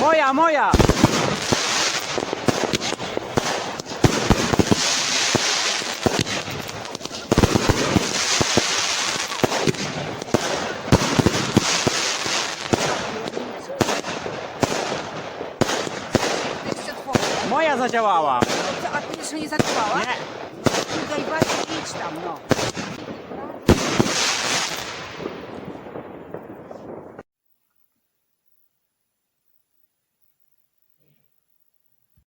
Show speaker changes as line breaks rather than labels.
Moja, moja!
Jeszcze twoje.
Moja zadziałała.
A ty jeszcze nie zaczęła?
Nie.
Tutaj właśnie idź tam, no.